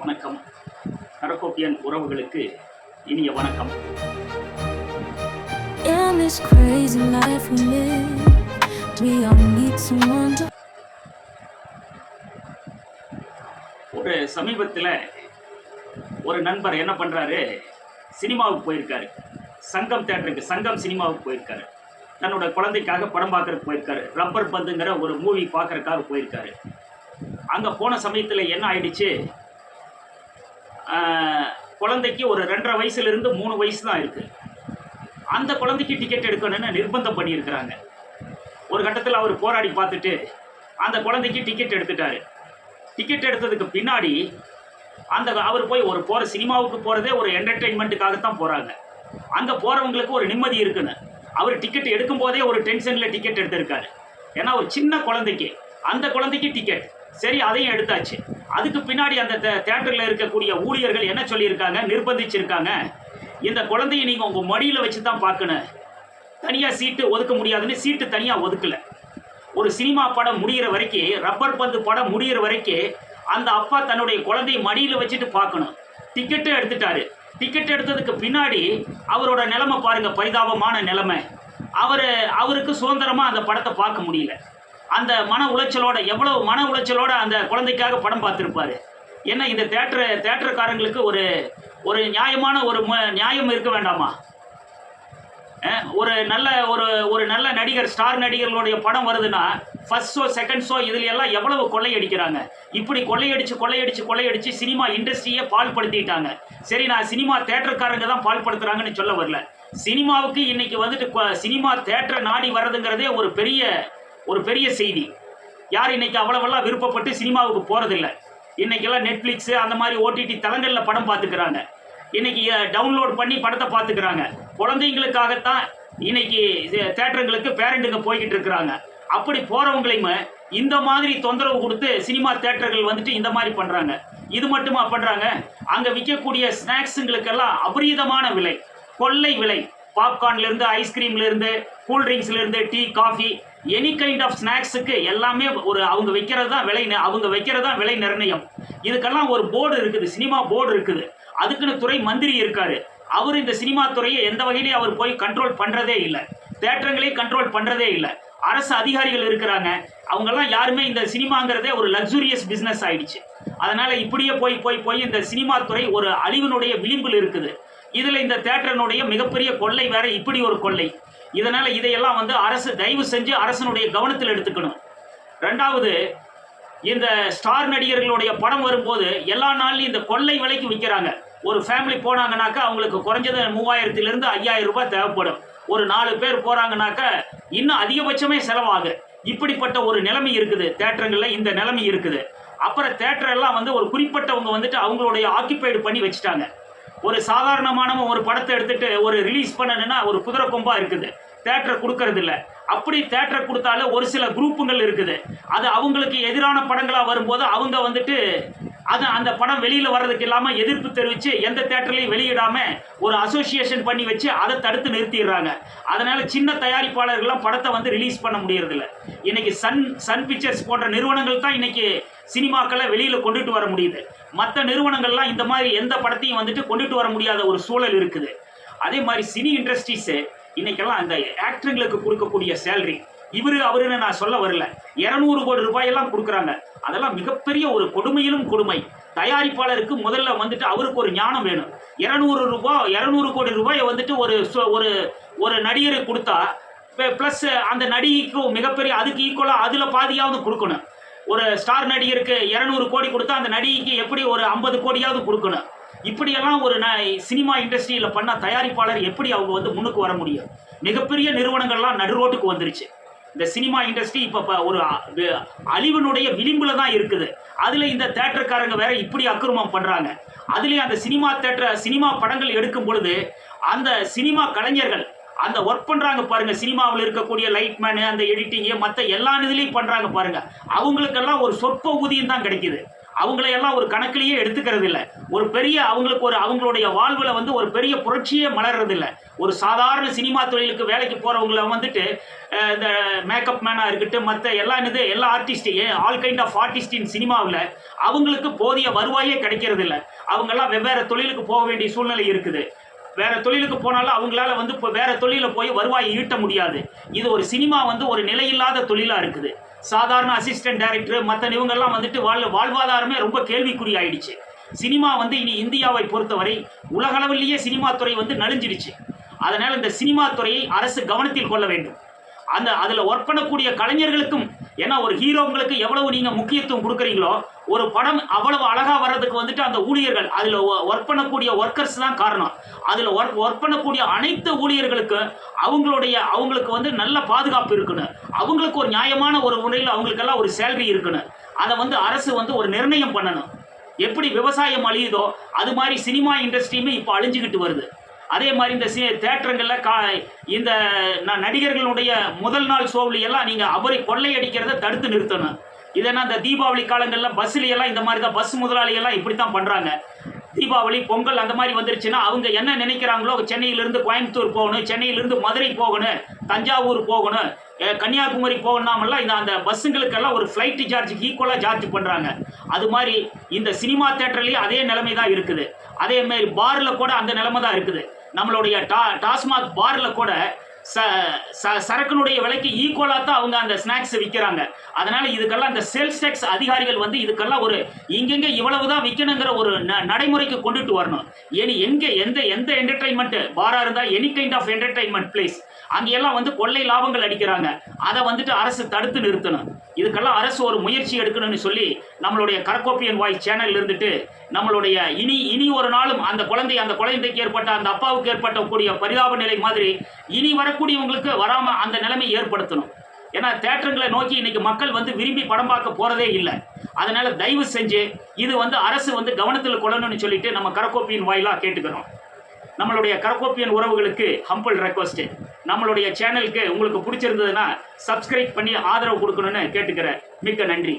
வணக்கம். கரக்கோப்பியன் உறவுகளுக்கு இனிய வணக்கம். In this crazy life we live, we all need someone to ஒரு சமீபத்தில் ஒரு நண்பர் என்ன பண்ணுறாரு சினிமாவுக்கு போயிருக்காரு. சங்கம் தேட்டருக்கு சங்கம் சினிமாவுக்கு போயிருக்காரு. தன்னோட குழந்தைக்காக படம் பார்க்கறதுக்கு போயிருக்காரு. ரப்பர் பந்துங்கிற ஒரு மூவி பார்க்கறதுக்காக போயிருக்காரு. அங்கே போன சமயத்தில் என்ன ஆயிடுச்சு? குழந்தைக்கு ஒரு ரெண்டரை வயசுலேருந்து மூணு வயசு தான் இருக்குது அந்த குழந்தைக்கு டிக்கெட் எடுக்கணும்னு நிர்பந்தம் பண்ணியிருக்கிறாங்க. ஒரு கட்டத்தில் அவர் போராடி பார்த்துட்டு அந்த குழந்தைக்கு டிக்கெட் எடுத்துட்டாரு. டிக்கெட் எடுத்ததுக்கு பின்னாடி அந்த அவர் போய் ஒரு போகிற சினிமாவுக்கு போகிறதே ஒரு என்டர்டெயின்மெண்ட்டுக்காகத்தான் போகிறாங்க அங்கே போகிறவங்களுக்கு ஒரு நிம்மதி இருக்குன்னு. அவர் டிக்கெட் எடுக்கும் போதே ஒரு டென்ஷனில் டிக்கெட் எடுத்திருக்காரு. ஏன்னா ஒரு சின்ன குழந்தைக்கு அந்த குழந்தைக்கு டிக்கெட் சரி அதையும் எடுத்தாச்சு. அதுக்கு பின்னாடி அந்த தேட்டரில் இருக்கக்கூடிய ஊழியர்கள் என்ன சொல்லியிருக்காங்க? நிர்பந்திச்சிருக்காங்க. இந்த குழந்தைய நீங்கள் உங்கள் மடியில் வச்சு தான் பார்க்கணும். தனியாக சீட்டு ஒதுக்க முடியாதுன்னு சீட்டு தனியாக ஒதுக்கலை. ஒரு சினிமா படம் முடியிற வரைக்கும் ரப்பர் பந்து படம் முடியிற வரைக்கும் அந்த அப்பா தன்னுடைய குழந்தையை மடியில் வச்சுட்டு பார்க்கணும். டிக்கெட்டும் எடுத்துட்டாரு. டிக்கெட் எடுத்ததுக்கு பின்னாடி அவரோட நிலைமை பாருங்க பரிதாபமான நிலைமை. அவர் அவருக்கு சுதந்திரமாக அந்த படத்தை பார்க்க முடியல. அந்த மன உளைச்சலோட எவ்வளவு மன உளைச்சலோட அந்த குழந்தைக்காக படம் பார்த்துருப்பாரு? ஏன்னா இந்த தேட்டர் தேட்டருக்காரங்களுக்கு ஒரு ஒரு நியாயமான ஒரு ம- நியாயம் இருக்க வேண்டாமா? ஒரு நல்ல ஒரு ஒரு நல்ல நடிகர் ஸ்டார் நடிகர்களுடைய படம் வருதுன்னா ஃபர்ஸ்ட் ஷோ செகண்ட் ஷோ இதுல எல்லாம் எவ்வளவு கொள்ளையடிக்கிறாங்க? இப்படி கொள்ளையடிச்சு கொள்ளையடிச்சு கொள்ளையடிச்சு சினிமா இண்டஸ்ட்ரியே பால்படுத்திட்டாங்க சரி நான் சினிமா தேட்டருக்காரங்க தான் பாழ்படுத்துறாங்கன்னு சொல்ல வரல. சினிமாவுக்கு இன்னைக்கு வந்துட்டு சினிமா தேட்டரை நாடி வர்றதுங்கிறதே ஒரு பெரிய ஒரு பெரிய செய்தி. யார் இன்னைக்கு அவ்வளவெல்லாம் விருப்பப்பட்டு சினிமாவுக்கு போகிறதில்ல இன்னைக்கெல்லாம் நெட்ஃப்ளிக்ஸு அந்த மாதிரி ஓடிடி தளங்களில் படம் பார்த்துக்கிறாங்க. இன்னைக்கு டவுன்லோட் பண்ணி படத்தை பார்த்துக்கிறாங்க. குழந்தைங்களுக்காகத்தான் இன்னைக்கு இது தேட்டருங்களுக்கு பேரண்ட்டுங்க போய்கிட்டு இருக்கிறாங்க அப்படி போகிறவங்களையுமே இந்த மாதிரி தொந்தரவு கொடுத்து சினிமா தேட்டர்கள் வந்துட்டு இந்த மாதிரி பண்ணுறாங்க இது மட்டுமா பண்ணுறாங்க அங்கே விற்கக்கூடிய ஸ்நாக்ஸுங்களுக்கெல்லாம் அபரீதமான விலை. கொள்ளை விலை. பாப்கார்ன்லேருந்து ஐஸ்கிரீம்லேருந்து கூல்ட்ரிங்க்ஸ்லேருந்து tea coffee any kind of ஸ்நாக்ஸுக்கு எல்லாமே ஒரு அவங்க வைக்கிறது தான் விலை அவங்க வைக்கிறது தான் விலை நிர்ணயம். இதுக்கெல்லாம் ஒரு போர்டு இருக்குது சினிமா போர்டு இருக்குது. அதுக்குன்னு துறை மந்திரி இருக்காரு. அவர் இந்த சினிமா துறையை எந்த வகையிலையும் அவர் போய் கண்ட்ரோல் பண்ணுறதே இல்லை. தேட்டரங்களையும் கண்ட்ரோல் பண்ணுறதே இல்லை. அரசு அதிகாரிகள் இருக்கிறாங்க. அவங்கெல்லாம் யாருமே இந்த சினிமாங்கிறதே ஒரு லக்ஸூரியஸ் பிஸ்னஸ் ஆயிடுச்சு. அதனால் இப்படியே போய் போய் போய் இந்த சினிமா துறை ஒரு அழிவினுடைய விளிம்பில் இருக்குது. இதில் இந்த தேட்டரனுடைய மிகப்பெரிய கொள்ளை வேற இப்படி ஒரு கொள்ளை. இதனால இதையெல்லாம் வந்து அரசு தயவு செஞ்சு அரசனுடைய கவனத்தில் எடுத்துக்கணும். ரெண்டாவது இந்த ஸ்டார் நடிகர்களுடைய படம் வரும்போது எல்லா நாள்லையும் இந்த கொள்ளை விலைக்கு விற்கிறாங்க ஒரு ஃபேமிலி போனாங்கனாக்கா அவங்களுக்கு குறைஞ்சது மூவாயிரத்திலிருந்து ஐயாயிரம் ரூபாய் தேவைப்படும். ஒரு நாலு பேர் போகிறாங்கனாக்கா இன்னும் அதிகபட்சமே செலவாகு. இப்படிப்பட்ட ஒரு நிலைமை இருக்குது. தேட்டருங்களில் இந்த நிலைமை இருக்குது. அப்புறம் தேட்டரெல்லாம் வந்து ஒரு குறிப்பிட்டவங்க வந்துட்டு அவங்களுடைய ஆக்கிபைடு பண்ணி வச்சுட்டாங்க. ஒரு சாதாரணமான ஒரு படத்தை எடுத்துட்டு ஒரு ரிலீஸ் பண்ணணும்னா ஒரு குதிரை கொம்பாக இருக்குது. தேட்டரை கொடுக்கறது இல்லை அப்படி தேட்டரை கொடுத்தாலும் ஒரு சில குரூப்புங்கள் இருக்குது. அது அவங்களுக்கு எதிரான படங்களாக வரும்போது அவங்க வந்துட்டு அது அந்த படம் வெளியில் வர்றதுக்கு இல்லாமல் எதிர்ப்பு தெரிவித்து எந்த தேட்டர்லையும் வெளியிடாமல் ஒரு அசோசியேஷன் பண்ணி வச்சு அதை தடுத்து நிறுத்திடுறாங்க. அதனால் சின்ன தயாரிப்பாளர்கள்லாம் படத்தை வந்து ரிலீஸ் பண்ண முடியறதில்ல. இன்றைக்கி சன் சன் பிக்சர்ஸ் போன்ற நிறுவனங்கள் தான் இன்றைக்கி சினிமாக்களை வெளியில் கொண்டுட்டு வர முடியுது. மற்ற நிறுவனங்கள்லாம் இந்த மாதிரி எந்த படத்தையும் வந்துட்டு கொண்டுட்டு வர முடியாத ஒரு சூழல் இருக்குது. அதே மாதிரி சினி இண்டஸ்ட்ரீஸு இன்னைக்கெல்லாம் அந்த ஆக்டருங்களுக்கு கொடுக்கக்கூடிய சேலரி இவரு அவருன்னு நான் சொல்ல வரல. இரநூறு கோடி ரூபாயெல்லாம் கொடுக்குறாங்க. அதெல்லாம் மிகப்பெரிய ஒரு கொடுமையிலும் கொடுமை. தயாரிப்பாளருக்கு முதல்ல வந்துட்டு அவருக்கு ஒரு ஞானம் வேணும். இரநூறு ரூபாய் இரநூறு கோடி ரூபாயை வந்துட்டு ஒரு ஒரு ஒரு நடிகருக்கு கொடுத்தா ப்ளஸ் அந்த நடிகைக்கும் மிகப்பெரிய அதுக்கு ஈக்குவலாக அதில் பாதியாவது கொடுக்கணும். ஒரு ஸ்டார் நடிகருக்கு இரநூறு கோடி கொடுத்தா அந்த நடிகைக்கு எப்படி ஒரு ஐம்பது கோடியாவது கொடுக்கணும்? இப்படியெல்லாம் ஒரு ந சினிமா இண்டஸ்ட்ரியில் பண்ண தயாரிப்பாளர் எப்படி அவங்க வந்து முன்னுக்கு வர முடியும்? மிகப்பெரிய நிறுவனங்கள்லாம் நடுரோட்டுக்கு வந்துருச்சு. இந்த சினிமா இண்டஸ்ட்ரி இப்போ ஒரு அ- விளிம்பில் அழிவினுடைய தான் இருக்குது. அதில் இந்த தேட்டருக்காரங்க வேற இப்படி அக்கிரமம் பண்ணுறாங்க அதுலேயும் அந்த சினிமா தேட்டர் சினிமா படங்கள் எடுக்கும் பொழுது அந்த சினிமா கலைஞர்கள் அந்த ஒர்க் பண்ணுறாங்க பாருங்க. சினிமாவில் இருக்கக்கூடிய லைட்மேனு அந்த எடிட்டிங்கு மற்ற எல்லா இதுலேயும் பண்ணுறாங்க பாருங்க. அவங்களுக்கெல்லாம் ஒரு சொற்ப ஊதியம் தான் கிடைக்குது. அவங்களையெல்லாம் ஒரு கணக்கிலேயே எடுத்துக்கிறது இல்லை ஒரு பெரிய அவங்களுக்கு ஒரு அவங்களுடைய வாழ்வில் வந்து ஒரு பெரிய புரட்சியே மலர்றது இல்லை ஒரு சாதாரண சினிமா தொழிலுக்கு வேலைக்கு போகிறவங்கள வந்துட்டு இந்த மேக்கப் மேனாக இருக்கட்டும் மற்ற எல்லா இது எல்லா artist all kind of artist in சினிமாவில் அவங்களுக்கு போதிய வருவாயே கிடைக்கிறது இல்லை அவங்கெல்லாம் வெவ்வேறு தொழிலுக்கு போக வேண்டிய சூழ்நிலை இருக்குது. வேற தொழிலுக்கு போனாலும் அவங்களால வந்து இப்போ வேற தொழிலில் போய் வருவாய் ஈட்ட முடியாது. இது ஒரு சினிமா வந்து ஒரு நிலையில்லாத தொழிலாக இருக்குது. சாதாரண அசிஸ்டன்ட் டைரக்டர் மற்ற இவங்கெல்லாம் வந்துட்டு வாழ் வாழ்வாதாரமே ரொம்ப கேள்விக்குறி ஆயிடுச்சு. சினிமா வந்து இனி இந்தியாவை பொறுத்தவரை உலகளவிலேயே சினிமா துறை வந்து நலிஞ்சிடுச்சு அதனால் இந்த சினிமா துறையை அரசு கவனத்தில் கொள்ள வேண்டும். அந்த அதில் ஒர்க் பண்ணக்கூடிய கலைஞர்களுக்கும் ஏன்னா ஒரு ஹீரோங்களுக்கு எவ்வளவு நீங்கள் முக்கியத்துவம் கொடுக்குறீங்களோ ஒரு படம் அவ்வளவு அழகாக வர்றதுக்கு வந்துட்டு அந்த ஊழியர்கள் அதில் ஒர்க் பண்ணக்கூடிய ஒர்க்கர்ஸ் தான் காரணம். அதில் ஒர்க் ஒர்க் பண்ணக்கூடிய அனைத்து ஊழியர்களுக்கு அவங்களுடைய அவங்களுக்கு வந்து நல்ல பாதுகாப்பு இருக்கணும். அவங்களுக்கு ஒரு நியாயமான ஒரு முறையில் அவங்களுக்கெல்லாம் ஒரு சேலரி இருக்கணும். அதை வந்து அரசு வந்து ஒரு நிர்ணயம் பண்ணணும். எப்படி விவசாயம் அழியுதோ அது மாதிரி சினிமா இண்டஸ்ட்ரியுமே இப்போ அழிஞ்சுக்கிட்டு வருது. அதே மாதிரி இந்த சி தேட்டருங்களில் கா இந்த நடிகர்களுடைய முதல் நாள் ஷோவில் எல்லாம் நீங்கள் அவரை கொள்ளையடிக்கிறத தடுத்து நிறுத்தணும். இதெல்லாம் இந்த தீபாவளி காலங்களில் பஸ்லையெல்லாம் இந்த மாதிரி தான் பஸ் முதலாளியெல்லாம் இப்படி தான் பண்ணுறாங்க தீபாவளி பொங்கல் அந்த மாதிரி வந்துருச்சுன்னா அவங்க என்ன நினைக்கிறாங்களோ சென்னையிலேருந்து கோயம்புத்தூர் போகணும் சென்னையிலேருந்து மதுரை போகணும் தஞ்சாவூர் போகணும் கன்னியாகுமரி போகணும்னாமெல்லாம் இந்த அந்த பஸ்ஸுங்களுக்கெல்லாம் ஒரு ஃப்ளைட்டு சார்ஜுக்கு ஈக்குவலாக சார்ஜ் பண்ணுறாங்க அது மாதிரி இந்த சினிமா தேட்டர்லேயும் அதே நிலைமை தான் இருக்குது. அதே மாதிரி பாரில் கூட அந்த நிலைமை தான் இருக்குது. நம்மளுடைய டா டாஸ்மாக் பாரில் கூட ச ச சரக்கினுடைய விலைக்கு ஈக்குவலாக தான் அவங்க அந்த ஸ்நாக்ஸ் விற்கிறாங்க அதனால இதுக்கெல்லாம் அந்த சேல்ஸ் டேக்ஸ் அதிகாரிகள் வந்து இதுக்கெல்லாம் ஒரு இங்கெங்கே இவ்வளவு தான் விற்கணுங்கிற ஒரு ந- நடைமுறைக்கு கொண்டுட்டு வரணும். ஏனி எங்கே எந்த எந்த என்டர்டைன்மெண்ட் பாரா இருந்தால் any kind of entertainment place அங்கெல்லாம் வந்து கொள்ளை லாபங்கள் அடிக்கிறாங்க. அதை வந்துட்டு அரசு தடுத்து நிறுத்தணும். இதுக்கெல்லாம் அரசு ஒரு முயற்சி எடுக்கணும்னு சொல்லி நம்மளுடைய கரக்கோப்பியன் வாய்ஸ் சேனல் இருந்துட்டு நம்மளுடைய இனி இனி ஒரு நாளும் அந்த குழந்தை அந்த குழந்தைக்கு ஏற்பட்ட அந்த அப்பாவுக்கு ஏற்பட்ட கூடிய பரிதாப நிலை மாதிரி இனி வரக்கூடியவங்களுக்கு வராமல் அந்த நிலைமை ஏற்படுத்தணும். ஏன்னா தேட்டருங்களை நோக்கி இன்னைக்கு மக்கள் வந்து விரும்பி படம் பார்க்க போகிறதே இல்லை. அதனால் தயவு செஞ்சு இது வந்து அரசு வந்து கவனத்தில் கொள்ளணும்னு சொல்லிட்டு நம்ம கரக்கோப்பியின் வாயிலாக கேட்டுக்கிறோம். நம்மளுடைய கரக்கோப்பியன் உறவுகளுக்கு ஹம்பிள் ரெக்வஸ்ட்டு நம்மளுடைய சேனலுக்கு உங்களுக்கு பிடிச்சிருந்ததுன்னா சப்ஸ்கிரைப் பண்ணி ஆதரவு கொடுக்கணும்னு கேட்டுக்கிறேன் மிக்க நன்றி.